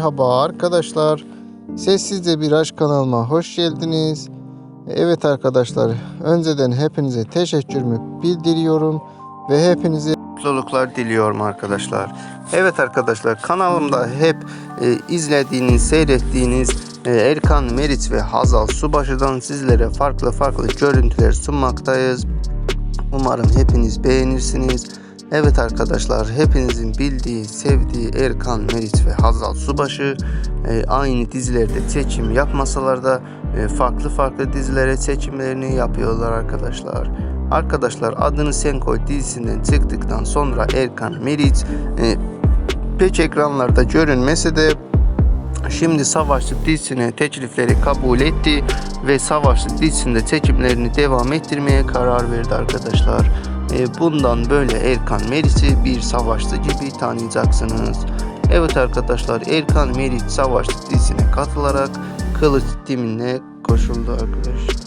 Merhaba arkadaşlar. Sessizce bir aşk kanalıma hoş geldiniz. Evet arkadaşlar, önceden hepinize teşekkürümü bildiriyorum ve hepinize mutluluklar diliyorum arkadaşlar. Evet arkadaşlar, kanalımda hep e, izlediğiniz, seyrettiğiniz e, Erkan Meriç ve Hazal Subaşı'dan sizlere farklı farklı görüntüler sunmaktayız. Umarım hepiniz beğenirsiniz. Evet arkadaşlar hepinizin bildiği, sevdiği Erkan Meriç ve Hazal Subaşı e, aynı dizilerde seçim yapmasalar da e, farklı farklı dizilere seçimlerini yapıyorlar arkadaşlar. Arkadaşlar adını sen koy dizisinden çıktıktan sonra Erkan Meriç e, pek ekranlarda görünmese de Şimdi Savaşçı dizisine teklifleri kabul etti ve Savaşçı dizisinde çekimlerini devam ettirmeye karar verdi arkadaşlar. E, bundan böyle Erkan Meriç'i bir savaşçı gibi tanıyacaksınız. Evet arkadaşlar Erkan Meriç Savaşçı dizisine katılarak Kılıç timine koşuldu arkadaşlar.